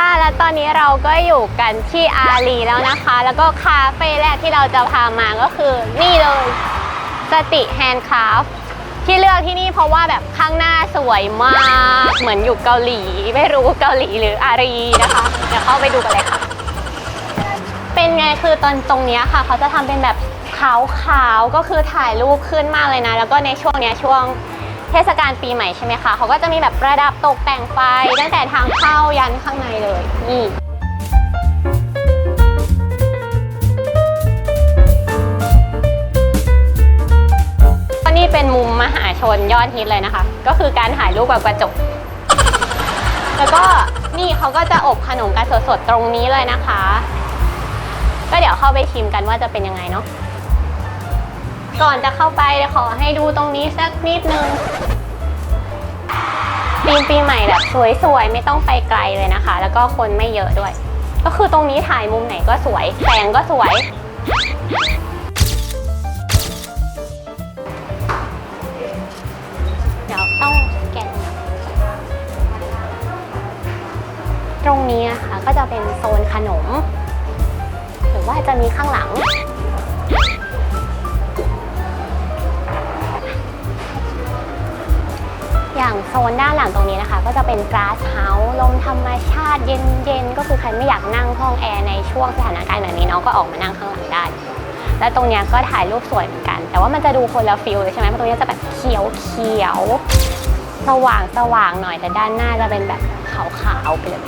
ค่ะ แล้วตอนนี้เราก็อยู่กันที่อารีแล้วนะคะ แล้วก็คาเฟ่แรกที่เราจะพามาก็คือนี่เลยสติแฮนด์คราฟที่เลือกที่นี่เพราะว่าแบบข้างหน้าสวยมาก เหมือนอยู่เกาหลี ไม่รู้เกาหลีหรืออารีนะคะ เดี๋ยวเข้าไปดูกันเลยค่ะ เป็นไงคือตอนตรงนี้ค่ะ เขาจะทำเป็นแบบขาวๆก็คือถ่ายรูปขึ้นมากเลยนะ แล้วก็ในช่วงเนี้ยช่วง เทศกาลปีใหม่ใช่ไหมคะเขาก็จะมีแบบประดับตกแต่งไฟตั้งแต่ทางเข้ายันข้างในเลยนี่ก็นี่เป็นมุมมหาชนยอดฮิตเลยนะคะ ก็คือการถ่ายรูปแบบกระจก แล้วก็นี่เขาก็จะอบขนมกันสดๆตรงนี้เลยนะคะ ก็เดี๋ยวเข้าไปชิมกันว่าจะเป็นยังไงเนาะ ก่อนจะเข้าไปขอให้ดูตรงนี้สักนิดนึงปีมปีใหม่แบบสวยๆ ไม่ต้องไปไกลเลยนะคะ แล้วก็คนไม่เยอะด้วย ก็คือตรงนี้ถ่ายมุมไหนก็สวยแสงก็สวย เดี๋ยวต้องแกะตรงนี้นะคะก็จะเป็นโซนขนม หรือว่าจะมีข้างหลัง อย่างโซนด้านหลังตรงนี้นะคะ ก็จะเป็นกราสเฮาส์ลมธรรมชาติเย็นๆ ก็คือใครไม่อยากนั่งห้องแอร์ในช่วงสถานการณ์แบบนี้เนาะก็ออกมานั่งข้างหลังได้ แล้วตรงเนี้ยก็ถ่ายรูปสวยเหมือนกัน แต่ว่ามันจะดูคนละฟิลเลยใช่ไหมเพราะตรงเนี้ยจะแบบเขียวเขียวสว่างสว่างหน่อยแต่ด้านหน้าจะเป็นแบบขาวๆไปเลย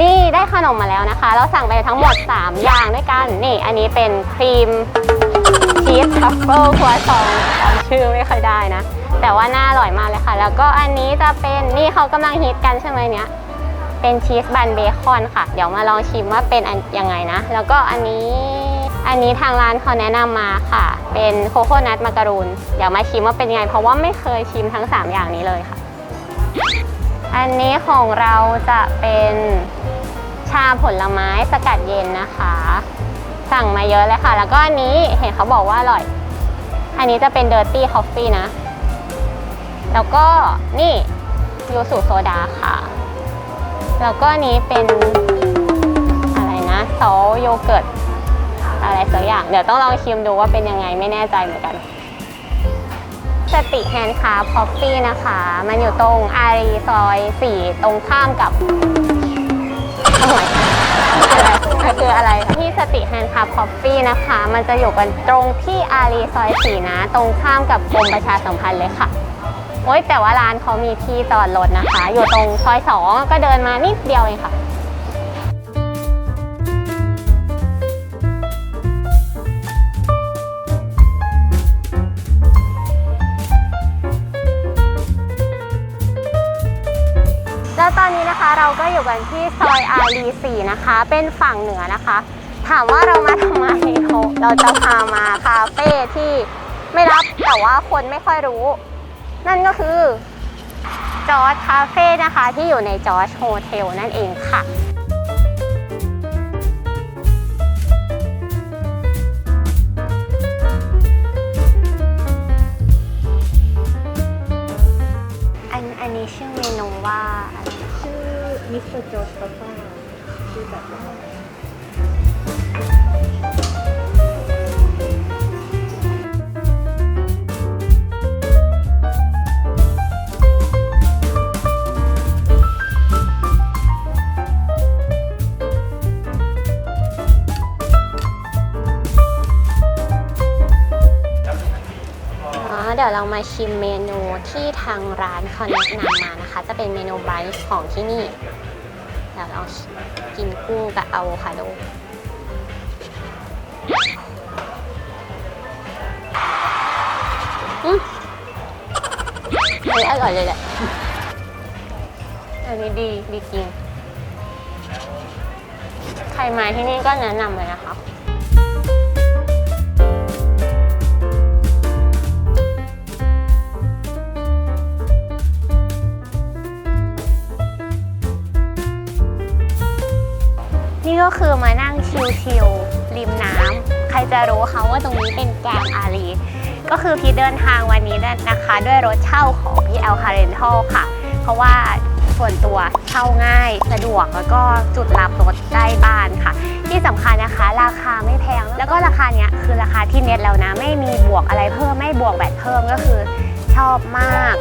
นี่ได้ขนมมาแล้วนะคะ เราสั่งไปทั้งหมด 3 อย่างด้วยกัน นี่อันนี้เป็นครีม ชีสทัฟเฟิลครัวซองจำชื่อไม่ค่อยได้นะ แต่ว่าน่าอร่อยมากเลยค่ะ แล้วก็อันนี้จะเป็นนี่เขากำลังฮิตกันใช่ไหมเนี้ยเป็นชีสบันเบคอนค่ะ เดี๋ยวมาลองชิมว่าเป็นยังไงนะ แล้วก็อันนี้อันนี้ทางร้านเขาแนะนำมาค่ะ เป็นโคโคนัทมาการูนเดี๋ยวมาชิมว่าเป็นยังไง เพราะว่าไม่เคยชิมทั้ง 3 อย่างนี้เลยค่ะ อันนี้ของเราจะเป็นชาผลไม้สกัดเย็นนะคะ สั่งมาเยอะเลยค่ะ แล้วก็อันนี้เห็นเขาบอกว่าอร่อย อันนี้จะเป็นเดอร์ตี้คอฟฟี่นะ แล้วก็นี่ยูสุโซดาค่ะ แล้วก็นี้เป็นอะไรนะซอสโยเกิร์ตอะไรสักอย่าง เดี๋ยวต้องลองชิมดูว่าเป็นยังไงไม่แน่ใจเหมือนกัน สติแฮนด์คาร์พอฟฟี่นะคะ มันอยู่ตรงอารีซอย 4 ตรงข้ามกับทำไมันคืออะไรคะที่สติแฮนด์คาร์คอฟฟี่นะคะ มันจะอยู่กันตรงที่อารีซอยสีนะ ตรงข้ามกับกรมประชาสัมพันธ์เลยค่ะ โอ๊ยแต่ว่าร้านเขามีที่จอดรถนะคะ อยู่ตรงซอยสองก็เดินมานิดเดียวเองค่ะ ก็อยู่กันที่ซอยอารี4นะคะ เป็นฝั่งเหนือนะคะ ถามว่าเรามาทำไมเราจะพามาคาเฟ่ที่ไม่รับแต่ว่าคนไม่ค่อยรู้ นั่นก็คือจอร์จคาเฟ่นะคะที่อยู่ในจอร์จโฮเทลนั่นเองค่ะ เรามาชิมเมนูที่ทางร้านเขาแนะนำมานะคะ จะเป็นเมนูบรท์ของที่นี่เดี๋ยวเรากินกุ้งกับอะโวคาโดอืมเฮ้อร่อยเลยแหละ อันนี้ดี ดีจริง ใครมาที่นี่ก็แนะนำเลยนะคะ ก็คือมานั่งชิลๆริมน้ำใครจะรู้คะว่าตรงนี้เป็นแกงอารี ก็คือพี่เดินทางวันนี้นะคะ ด้วยรถเช่าของพี่แอลคาเรนทัลค่ะ เพราะว่าส่วนตัวเช่าง่ายสะดวกแล้วก็จุดรับรถใกล้บ้านค่ะ ที่สำคัญนะคะ ราคาไม่แพง แล้วก็ราคาเนี้ยคือราคาที่เน็ตแล้วนะ ไม่มีบวกอะไรเพิ่มไม่บวกแบตเพิ่มก็คือชอบมาก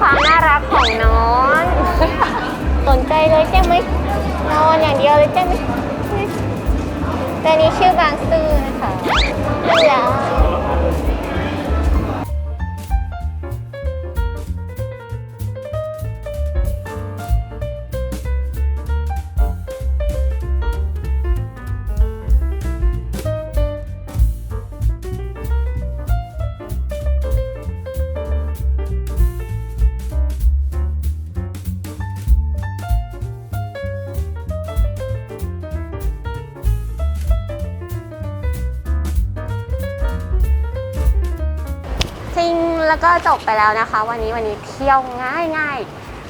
ความน่ารักของน้อง สนใจเลยใช่ไหมนอนอย่างเดียวเลยใช่ไหมแต่นี้ชื่อบางซื่อนะคะน่ารัก แล้วก็จบไปแล้วนะคะ วันนี้วันนี้เที่ยวง่ายง่าย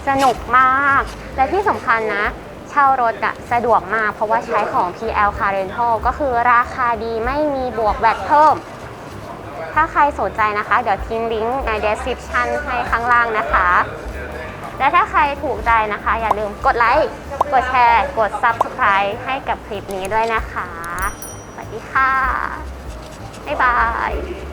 สนุกมาก และที่สำคัญนะ เช่ารถอะสะดวกมาก เพราะว่าใช้ของ PL Car Rental ก็คือราคาดีไม่มีบวกแบตเพิ่ม ถ้าใครสนใจนะคะ เดี๋ยวทิ้งลิงก์ใน description ให้ข้างล่างนะคะ และถ้าใครถูกใจนะคะ อย่าลืมกดไลค์กดแชร์ กด subscribe ให้กับคลิปนี้ด้วยนะคะ สวัสดีค่ะ บ๊ายบาย